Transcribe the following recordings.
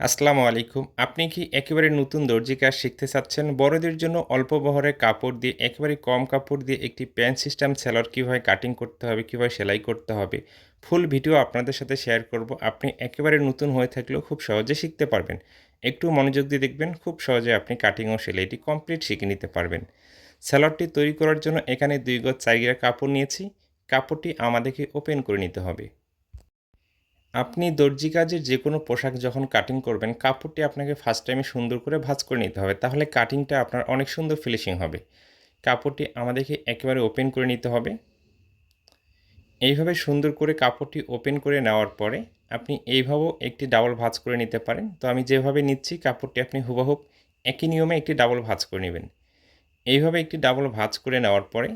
আসসালামু আলাইকুম। আপনি কি একেবারে নতুন দর্জি কাজ শিখতে চাচ্ছেন? বড়দের জন্য অল্প বহরের কাপড় দিয়ে, একেবারে কম কাপড় দিয়ে একটি প্যান্ট সিস্টেম সেলার কীভাবে কাটিং করতে হবে, কীভাবে সেলাই করতে হবে, ফুল ভিডিও আপনাদের সাথে শেয়ার করব। আপনি একেবারে নতুন হয়ে থাকলেও খুব সহজে শিখতে পারবেন। একটু মনোযোগ দিয়ে দেখবেন, খুব সহজে আপনি কাটিং ও সেলাইটি কমপ্লিট শিখে নিতে পারবেন। সেলারটি তৈরি করার জন্য এখানে দুই গজ চাইগিরা কাপড় নিয়েছি। কাপড়টি আমাদেরকে ওপেন করে নিতে হবে। আপনি দর্জি কাজের যে কোনো পোশাক যখন কাটিং করবেন, কাপড়টি আপনাকে ফার্স্ট টাইমে সুন্দর করে ভাঁজ করে নিতে হবে। তাহলে কাটিংটা আপনার অনেক সুন্দর ফিনিশিং হবে। কাপড়টি আমাদেরকে একেবারে ওপেন করে নিতে হবে। এইভাবে সুন্দর করে কাপড়টি ওপেন করে নেওয়ার পরে আপনি এইভাবেও একটি ডাবল ভাঁজ করে নিতে পারেন। তো আমি যেভাবে নিচ্ছি, কাপড়টি আপনি হুবহুব একই নিয়মে একটি ডাবল ভাঁজ করে নেবেন। এইভাবে একটি ডাবল ভাঁজ করে নেওয়ার পরে,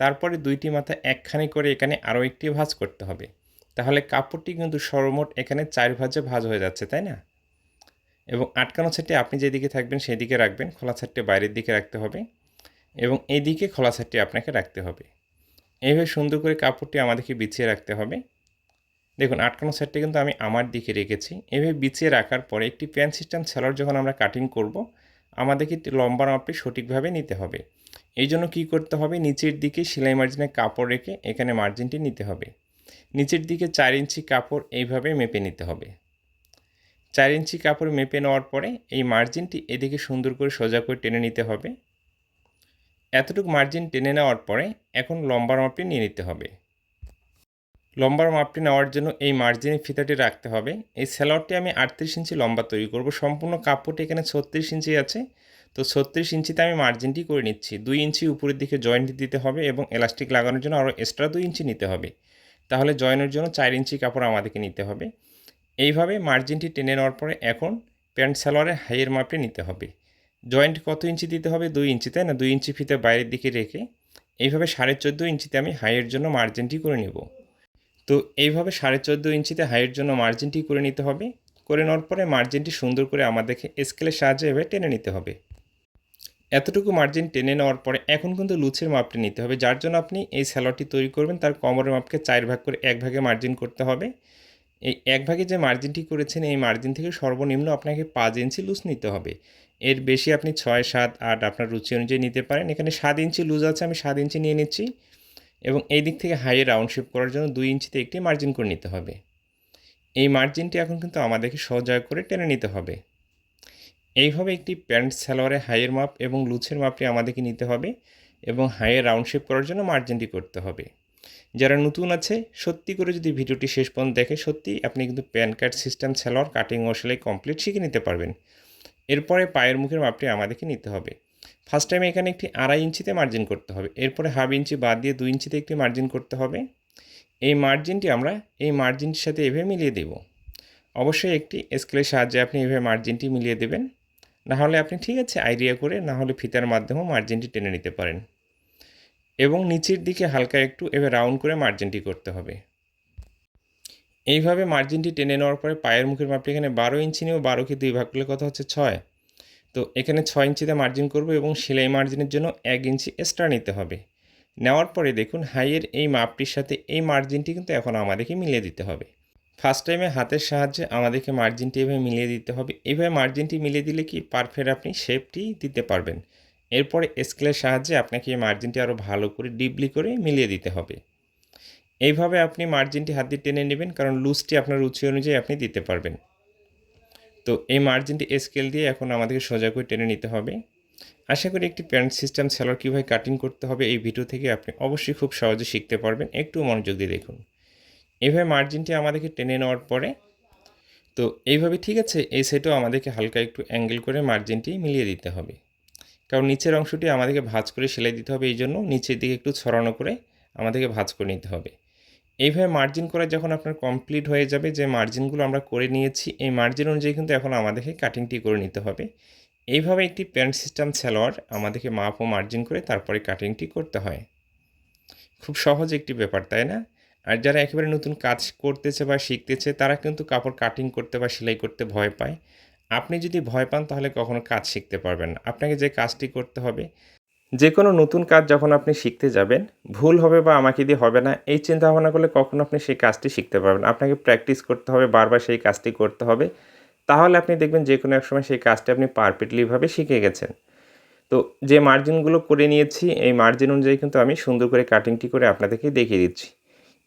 তারপরে দুইটি মাথা একখানি করে এখানে আরও একটি ভাঁজ করতে হবে। তাহলে কাপড়টি কিন্তু সর্বমোট এখানে চার ভাজে ভাজ হয়ে যাচ্ছে, তাই না? এবং আটকানো ছাটটি আপনি যেদিকে থাকবেন সেই দিকে রাখবেন, খোলা ছাটটি বাইরের দিকে রাখতে হবে এবং এই দিকে খোলা ছাটটি আপনাকে রাখতে হবে। এইভাবে সুন্দর করে কাপড়টি আমাদেরকে বিছিয়ে রাখতে হবে। দেখুন, আটকানো সাইডটি কিন্তু আমি আমার দিকে রেখেছি। এভাবে বিছিয়ে রাখার পরে একটি প্যান সিস্টেম সেলার যখন আমরা কাটিং করব, আমাদেরকে লম্বা মাপটি সঠিকভাবে নিতে হবে। এই জন্য কী করতে হবে? নিচের দিকে সেলাই মার্জিনে কাপড় রেখে এখানে মার্জিনটি নিতে হবে। নিচের দিকে চার ইঞ্চি কাপড় এইভাবে মেপে নিতে হবে। চার ইঞ্চি কাপড় মেপে নেওয়ার পরে এই মার্জিনটি এদিকে সুন্দর করে সোজা করে টেনে নিতে হবে। এতটুকু মার্জিন টেনে নেওয়ার পরে এখন লম্বার মাপটি নিয়ে নিতে হবে। লম্বার মাপটি নেওয়ার জন্য এই মার্জিনের ফিতাটি রাখতে হবে। এই স্যালোয়ারটি আমি আটত্রিশ ইঞ্চি লম্বা তৈরি করব। সম্পূর্ণ কাপড়টি এখানে ছত্রিশ ইঞ্চি আছে। তো ছত্রিশ ইঞ্চিতে আমি মার্জিনটি করে নিচ্ছি। দুই ইঞ্চি উপরের দিকে জয়েন্ট দিতে হবে এবং এলাস্টিক লাগানোর জন্য আরও এক্সট্রা দুই ইঞ্চি নিতে হবে। তাহলে জয়েনের জন্য চার ইঞ্চি কাপড় আমাদেরকে নিতে হবে। এইভাবে মার্জিনটি টেনে নেওয়ার পরে এখন প্যান্ট সালোয়ারের হাইয়ের মাপটি নিতে হবে। জয়েন্ট কত ইঞ্চি দিতে হবে? দুই ইঞ্চি, তাই না? দুই ইঞ্চি ফিতে বাইরের দিকে রেখে এইভাবে সাড়ে চোদ্দ ইঞ্চিতে আমি হাইয়ের জন্য মার্জিনটি করে নেব। তো এইভাবে সাড়ে চোদ্দ ইঞ্চিতে হাইয়ের জন্য মার্জিনটি করে নিতে হবে। করে নেওয়ার পরে মার্জিনটি সুন্দর করে আমাদেরকে স্কেলের সাহায্যে এভাবে টেনে নিতে হবে। এতটুকু মার্জিন টেনে নেওয়ার পরে এখন কিন্তু লুচের মাপটি নিতে হবে, যার জন্য আপনি এই স্যালোয়ারটি তৈরি করবেন, তার কোমরের মাপকে চার ভাগ করে এক ভাগে মার্জিন করতে হবে। এই এক ভাগে যে মার্জিনটি করেছেন, এই মার্জিন থেকে সর্বনিম্ন আপনাকে পাঁচ ইঞ্চি লুজ নিতে হবে। এর বেশি আপনি ছয়, সাত, আট আপনার রুচি অনুযায়ী নিতে পারেন। এখানে সাত ইঞ্চি লুজ আছে, আমি সাত ইঞ্চি নিয়ে নিচ্ছি। এবং এই দিক থেকে হাইয়ে রাউন্ড শেপ করার জন্য দুই ইঞ্চিতে একটি মার্জিন করে নিতে হবে। এই মার্জিনটি এখন কিন্তু আমাদেরকে সহজয় করে টেনে নিতে হবে। এইভাবে একটি প্যান্ট সালোয়ারে হাইয়ের মাপ এবং লুচের মাপটি আমাদেরকে নিতে হবে এবং হাইয়ের রাউন্ড শেপ করার জন্য মার্জিনটি করতে হবে। যারা নতুন আছে, সত্যি করে যদি ভিডিওটি শেষ পর্যন্ত দেখে, সত্যি আপনি কিন্তু pan card system, salwar, cutting ও সেলাই কমপ্লিট শিখে নিতে পারবেন। এরপরে পায়ের মুখের মাপটি আমাদেরকে নিতে হবে। ফার্স্ট টাইমে এখানে একটি আড়াই ইঞ্চিতে মার্জিন করতে হবে। এরপরে হাফ ইঞ্চি বাদ দিয়ে দুই ইঞ্চিতে একটি মার্জিন করতে হবে। এই মার্জিনটি আমরা এই মার্জিনটির সাথে এভাবে মিলিয়ে দেব। অবশ্যই একটি স্কেলের সাহায্যে আপনি এভাবে মার্জিনটি মিলিয়ে দেবেন। না হলে আপনি ঠিক আছে আইডিয়া করে না হলে ফিতার মাধ্যমেও মার্জিনটি টেনে নিতে পারেন। এবং নিচের দিকে হালকা একটু এবার রাউন্ড করে মার্জিনটি করতে হবে। এইভাবে মার্জিনটি টেনে নেওয়ার পরে পায়ের মুখের মাপটি এখানে বারো ইঞ্চি নিয়েও বারোকে দুই ভাগ করলে কথা হচ্ছে ছয়। তো এখানে ছয় ইঞ্চিতে মার্জিন করব এবং সেলাই মার্জিনের জন্য এক ইঞ্চি এক্সট্রা নিতে হবে। নেওয়ার পরে দেখুন হাইয়ের এই মাপটির সাথে এই মার্জিনটি কিন্তু এখন আমাদেরকে মিলিয়ে দিতে হবে। ফার্স্ট টাইমে হাতের সাহায্যে আমাদেরকে মার্জিনটি এভাবে মিলিয়ে দিতে হবে। এইভাবে মার্জিনটি মিলিয়ে দিলে কি পারফেক্ট আপনি শেপটি দিতে পারবেন। এরপরে স্কেলের সাহায্যে আপনাকে এই মার্জিনটি আরও ভালো করে ডিপলি করে মিলিয়ে দিতে হবে। এইভাবে আপনি মার্জিনটি হাত দিয়ে টেনে নেবেন, কারণ লুজটি আপনার রুচি অনুযায়ী আপনি দিতে পারবেন। তো এই মার্জিনটি স্কেল দিয়ে এখন আমাদেরকে সোজা করে টেনে নিতে হবে। আশা করি একটি প্যান্ট সিস্টেম সেলার কীভাবে কাটিং করতে হবে এই ভিডিও থেকে আপনি অবশ্যই খুব সহজে শিখতে পারবেন। একটু মনোযোগ দিয়ে দেখুন। এইভাবে মার্জিনটি আমাদেরকে টেনে নেওয়ার পরে, তো এইভাবে ঠিক আছে, এই সাইডেও আমাদেরকে হালকা একটু অ্যাঙ্গেল করে মার্জিনটি মিলিয়ে দিতে হবে। কারণ নিচের অংশটি আমাদেরকে ভাঁজ করে সেলাই দিতে হবে, এই জন্য নিচের দিকে একটু ছড়ানো করে আমাদেরকে ভাঁজ করে নিতে হবে। এইভাবে মার্জিন করা যখন আপনার কমপ্লিট হয়ে যাবে, যে মার্জিনগুলো আমরা করে নিয়েছি, এই মার্জিন অনুযায়ী কিন্তু এখন আমাদেরকে কাটিংটি করে নিতে হবে। এইভাবে একটি প্যান্ট সিস্টেম সালোয়ার আমাদেরকে মাপ ও মার্জিন করে তারপরে কাটিংটি করতে হয়। খুব সহজ একটি ব্যাপার, তাই না? আর যারা একেবারে নতুন কাজ করতেছে বা শিখতেছে, তারা কিন্তু কাপড় কাটিং করতে বা সেলাই করতে ভয় পায়। আপনি যদি ভয় পান, তাহলে কখনো কাজ শিখতে পারবেন না। আপনাকে যে কাজটি করতে হবে, যে কোনো নতুন কাজ যখন আপনি শিখতে যাবেন, ভুল হবে বা আমাকে দিয়ে হবে না, এই চিন্তা ভাবনা করলে কখনো আপনি সেই কাজটি শিখতে পারবেন আপনাকে প্র্যাকটিস করতে হবে, বারবার সেই কাজটি করতে হবে। তাহলে আপনি দেখবেন যে কোনো এক সময় সেই কাজটি আপনি পারফেক্টলিভাবে শিখে গেছেন। তো যে মার্জিনগুলো করে নিয়েছি, এই মার্জিন অনুযায়ী কিন্তু আমি সুন্দর করে কাটিংটি করে আপনাদেরকে দেখিয়ে দিচ্ছি।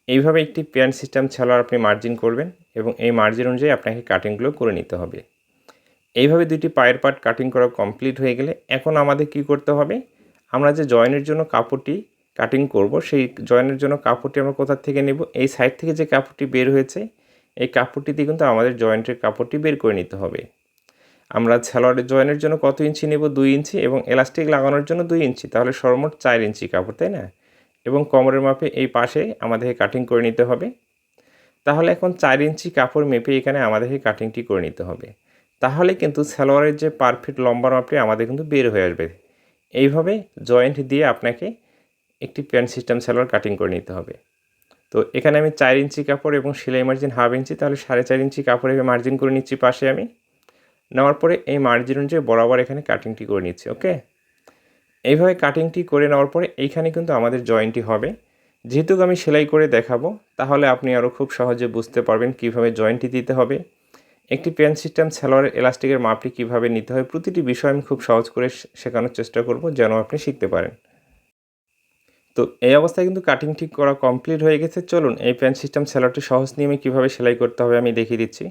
এইভাবে একটি প্যান্ট সিস্টেম ছাড়াও আপনি মার্জিন করবেন এবং এই মার্জিন অনুযায়ী আপনাকে কাটিংগুলো করে নিতে হবে। এইভাবে দুইটি পায়ের পার্ট কাটিং করা কমপ্লিট হয়ে গেলে এখন আমাদের কি করতে হবে? আমরা যে জয়েনের জন্য কাপড়টি কাটিং করব, সেই জয়েনের জন্য কাপড়টি আমরা কোথা থেকে নেব? এই সাইড থেকে যে কাপড়টি বের হয়েছে, এই কাপড়টিতে কিন্তু আমাদের জয়েন্টের কাপড়টি বের করে নিতে হবে। আমরা সালোয়ারের জয়েনের জন্য কত ইঞ্চি নেব? দুই ইঞ্চি এবং এলাস্টিক লাগানোর জন্য দুই ইঞ্চি, তাহলে সর্বমোট চার ইঞ্চি কাপড়, তাই না? এবং কোমরের মাপে এই পাশে আমাদেরকে কাটিং করে নিতে হবে। তাহলে এখন চার ইঞ্চি কাপড় মেপে এখানে আমাদেরকে কাটিংটি করে নিতে হবে। তাহলে কিন্তু সালোয়ারের যে পারফেক্ট লম্বা মাপটি আমাদের কিন্তু বের হয়ে আসবে। এইভাবে জয়েন্ট দিয়ে আপনাকে একটি প্যান্ট সিস্টেম সালোয়ার কাটিং করে নিতে হবে। তো এখানে আমি চার ইঞ্চি কাপড় এবং সেলাই মার্জিন হাফ ইঞ্চি, তাহলে সাড়ে চার ইঞ্চি কাপড় মার্জিন করে নিচ্ছি পাশে আমি। নেওয়ার পরে এই মার্জিন অনুযায়ী বরাবর এখানে কাটিংটি করে নিচ্ছি ওকে এইভাবে কাটিংটি করে নেওয়ার পরে এইখানে কিন্তু আমাদের জয়েন্টটি হবে। যেহেতু আমি সেলাই করে দেখাবো, তাহলে আপনি আরও খুব সহজে বুঝতে পারবেন কীভাবে জয়েন্টটি দিতে হবে। একটি পেন সিস্টেম সালোয়ারের এলাস্টিকের মাপটি কীভাবে নিতে হয়, প্রতিটি বিষয় আমি খুব সহজ করে শেখানোর চেষ্টা করব যেন আপনি শিখতে পারেন। তো এই অবস্থায় কিন্তু কাটিং ঠিক করা কমপ্লিট হয়ে গেছে। চলুন এই পেন সিস্টেম সেলারটি সহজ নিয়মে কীভাবে সেলাই করতে হবে আমি দেখিয়ে দিচ্ছি।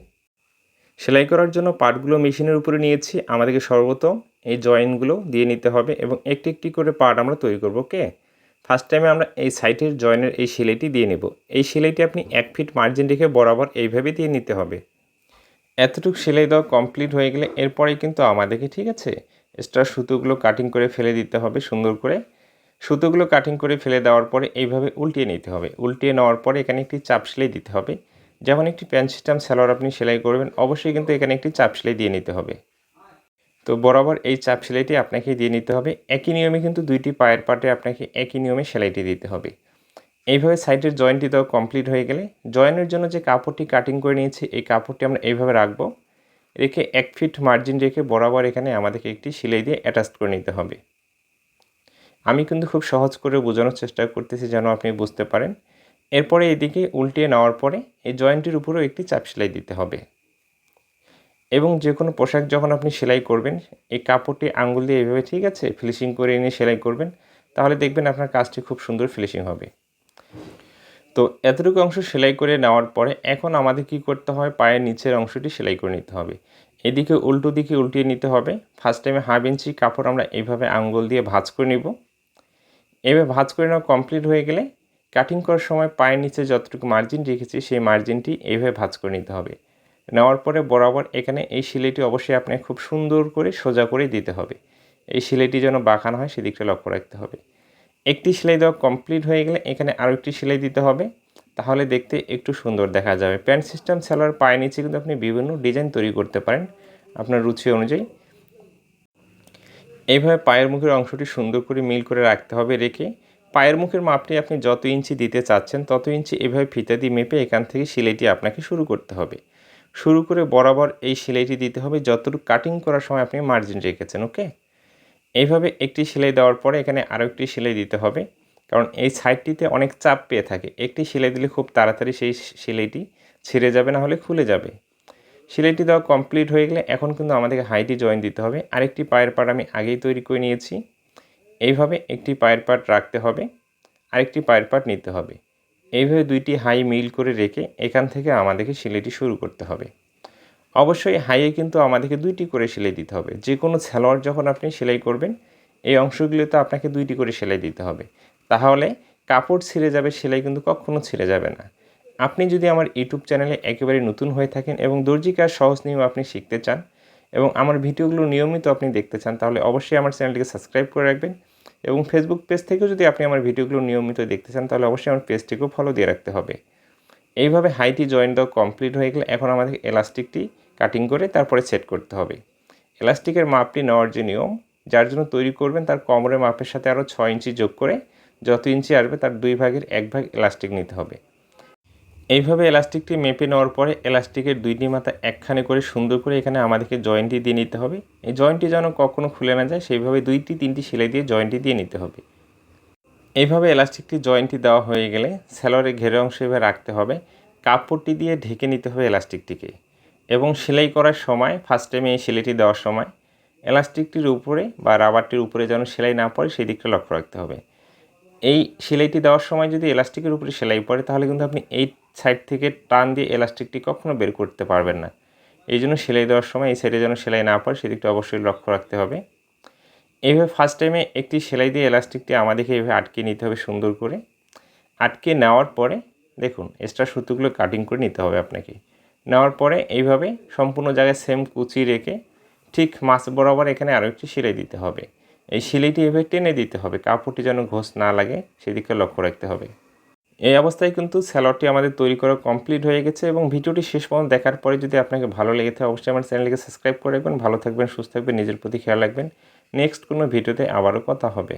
সেলাই করার জন্য পার্টগুলো মেশিনের উপরে নিয়েছি। আমাদেরকে সর্বপ্রথম এই জয়েন্টগুলো দিয়ে নিতে হবে এবং একটি একটি করে পার্ট আমরা তৈরি করব, ওকে? ফার্স্ট টাইমে আমরা এই সাইটের জয়েনের এই সেলাইটি দিয়ে নেব। এই সেলাইটি আপনি এক ফিট মার্জিন রেখে বরাবর এইভাবে দিয়ে নিতে হবে। এতটুকু সেলাই দেওয়া কমপ্লিট হয়ে গেলে এরপরে কিন্তু আমাদেরকে, ঠিক আছে? এক্সট্রা সুতোগুলো কাটিং করে ফেলে দিতে হবে সুন্দর করে। সুতোগুলো কাটিং করে ফেলে দেওয়ার পরে এইভাবে উল্টিয়ে নিতে হবে। উল্টিয়ে নেওয়ার পরে এখানে একটি চাপ সেলাই দিতে হবে। যেমন একটি প্যান্ট সিস্টেম, সালোয়ার আপনি সেলাই করবেন, অবশ্যই কিন্তু এখানে একটি চাপ সেলাই দিয়ে নিতে হবে। তো বরাবর এই চাপ সেলাইটি আপনাকে দিয়ে নিতে হবে। একই নিয়মে কিন্তু দুইটি পায়ের পাটে আপনাকে একই নিয়মে সেলাইটি দিতে হবে। এইভাবে সাইডের জয়েন্টটি দেওয়া কমপ্লিট হয়ে গেলে জয়েনের জন্য যে কাপড়টি কাটিং করে নিয়েছি, এই কাপড়টি আমরা এইভাবে রাখব। রেখে এক ফিট মার্জিন রেখে বরাবর এখানে আমাদেরকে একটি সেলাই দিয়ে অ্যাটাচ করে নিতে হবে। আমি কিন্তু খুব সহজ করে বোঝানোর চেষ্টা করতেছি যেন আপনি বুঝতে পারেন। এরপরে এদিকে উল্টিয়ে নেওয়ার পরে এই জয়েন্টের উপরেও একটি চাপ সেলাই দিতে হবে। এবং যে কোনো পোশাক যখন আপনি সেলাই করবেন, এই কাপড়টি আঙুল দিয়ে এভাবে ঠিক আছে, ফিনিশিং করে এনে সেলাই করবেন, তাহলে দেখবেন আপনার কাজটি খুব সুন্দর ফিনিশিং হবে। তো এতটুকু অংশ সেলাই করে নেওয়ার পরে এখন আমাদের কি করতে হয়, পায়ের নিচের অংশটি সেলাই করে নিতে হবে। এদিকে উল্টো দিকে উল্টিয়ে নিতে হবে। ফার্স্ট টাইমে হাফ ইঞ্চি কাপড় আমরা এইভাবে আঙ্গুল দিয়ে ভাঁজ করে নিব। এভাবে ভাঁজ করে নেওয়া কমপ্লিট হয়ে গেলে কাটিং করার সময় পায়ের নিচে যতটুকু মার্জিন রেখেছি, সেই মার্জিনটি এইভাবে ভাঁজ করে নিতে হবে। নেওয়ার পরে বরাবর এখানে এই সিলাইটি অবশ্যই আপনাকে খুব সুন্দর করে সোজা করে দিতে হবে। এই সিলাইটি যেন বাঁকানো হয়, সেদিকটা লক্ষ্য রাখতে হবে। একটি সেলাই দেওয়া কমপ্লিট হয়ে গেলে এখানে আরও একটি সেলাই দিতে হবে। তাহলে দেখতে একটু সুন্দর দেখা যাবে। প্যান্ট সিস্টেম সেলার পায়ের নিচে কিন্তু আপনি বিভিন্ন ডিজাইন তৈরি করতে পারেন আপনার রুচি অনুযায়ী। এইভাবে পায়ের মুখের অংশটি সুন্দর করে মিল করে রাখতে হবে, রেখে পায়ের মুখের মাপটি আপনি যত ইঞ্চি দিতে চাচ্ছেন, তত ইঞ্চি এভাবে ফিতা দিয়ে মেপে এখান থেকে সেলাইটি আপনাকে শুরু করতে হবে। শুরু করে বরাবর এই সেলাইটি দিতে হবে, যতটুকু কাটিং করার সময় আপনি মার্জিন রেখেছেন ওকে এইভাবে একটি সেলাই দেওয়ার পরে এখানে আরও একটি সেলাই দিতে হবে, কারণ এই সাইডটিতে অনেক চাপ পেয়ে থাকে। একটি সেলাই দিলে খুব তাড়াতাড়ি সেই সেলাইটি ছিঁড়ে যাবে, না হলে খুলে যাবে। সেলাইটি দেওয়া কমপ্লিট হয়ে গেলে এখন কিন্তু আমাদেরকে হাইটি জয়েন দিতে হবে। আরেকটি পায়ের পাড় আমি আগেই তৈরি করে নিয়েছি। এইভাবে একটি পায়ের পাট রাখতে হবে, আরেকটি পায়ের পাট নিতে হবে। এইভাবে দুইটি হাই মিল করে রেখে এখান থেকে আমাদেরকে সেলাইটি শুরু করতে হবে। অবশ্যই হাইয়ে কিন্তু আমাদেরকে দুইটি করে সেলাই দিতে হবে। যে কোনো সালোয়ার যখন আপনি সেলাই করবেন, এই অংশগুলিতে আপনাকে দুইটি করে সেলাই দিতে হবে। তাহলে কাপড় ছিঁড়ে যাবে, সেলাই কিন্তু কখনও ছিঁড়ে যাবে না। আপনি যদি আমার ইউটিউব চ্যানেলে একেবারে নতুন হয়ে থাকেন এবং দর্জি কাজ সহজ নিয়ম আপনি শিখতে চান এবং আমার ভিডিওগুলো নিয়মিত আপনি দেখতে চান, তাহলে অবশ্যই আমার চ্যানেলটিকে সাবস্ক্রাইব করে রাখবেন। এবং ফেসবুক পেজ থেকেও যদি আপনি আমার ভিডিওগুলো নিয়মিত দেখতে চান, তাহলে অবশ্যই আমার পেজটিকেও ফলো দিয়ে রাখতে হবে। এইভাবে হাইটি জয়েন্ট দেওয়া কমপ্লিট হয়ে গেলে এখন আমাদের এলাস্টিকটি কাটিং করে তারপরে সেট করতে হবে। এলাস্টিকের মাপটি নেওয়ার যে নিয়ম, যার জন্য তৈরি করবেন তার কোমরের মাপের সাথে আরও ছয় ইঞ্চি যোগ করে যত ইঞ্চি আসবে তার দুই ভাগের এক ভাগ এলাস্টিক নিতে হবে। এইভাবে এলাস্টিকটি মেপে নেওয়ার পরে এলাস্টিকের দুইটি মাথা একখানে করে সুন্দর করে এখানে আমাদেরকে জয়েন্টটি দিয়ে নিতে হবে। এই জয়েন্টটি যেন কখনো খুলে না যায়, সেইভাবে দুইটি, তিনটি সেলাই দিয়ে জয়েন্টটি দিয়ে নিতে হবে। এইভাবে এলাস্টিকটি জয়েন্টটি দেওয়া হয়ে গেলে স্যালোয়ারের ঘেরে অংশ এভাবে রাখতে হবে। কাপড়টি দিয়ে ঢেকে নিতে হবে এলাস্টিকটিকে এবং সেলাই করার সময় ফার্স্ট টাইমে এই সেলাইটি দেওয়ার সময় এলাস্টিকটির উপরে বা রাবারটির উপরে যেন সেলাই না পড়ে, সেই দিকটা লক্ষ্য রাখতে হবে। এই সেলাইটি দেওয়ার সময় যদি এলাস্টিকের উপরে সেলাই পড়ে, তাহলে কিন্তু আপনি এই সাইড থেকে টান দিয়ে এলাস্টিকটি কখনো বের করতে পারবেন না। এই জন্য সেলাই দেওয়ার সময় এই সাইডে যেন সেলাই না পড়ে, সেদিকটা অবশ্যই লক্ষ্য রাখতে হবে। এইভাবে ফার্স্ট টাইমে একটি সেলাই দিয়ে এলাস্টিকটি আমাদেরকে এইভাবে আটকে নিতে হবে সুন্দর করে। আটকে নেওয়ার পরে দেখুন এক্সট্রা সুতোগুলো কাটিং করে নিতে হবে আপনাকে। নেওয়ার পরে এইভাবে সম্পূর্ণ জায়গায় সেম কুচি রেখে ঠিক মাছ বরাবর এখানে আরও একটি সেলাই দিতে হবে। এই শিলিটি এভাবে টেনে দিতে হবে, কাপড়টি যেন ঘোষ না লাগে, সেদিকে লক্ষ্য রাখতে হবে। এই অবস্থায় কিন্তু স্যালাডটি আমাদের তৈরি করা কমপ্লিট হয়ে গেছে এবং ভিডিওটি শেষ পর্যন্ত দেখার পরে যদি আপনাকে ভালো লেগে থাকে, অবশ্যই আমার চ্যানেলটিকে সাবস্ক্রাইব করে রাখবেন। ভালো থাকবেন, সুস্থ থাকবেন, নিজের প্রতি খেয়াল রাখবেন। নেক্সট কোনো ভিডিওতে আবারও কথা হবে।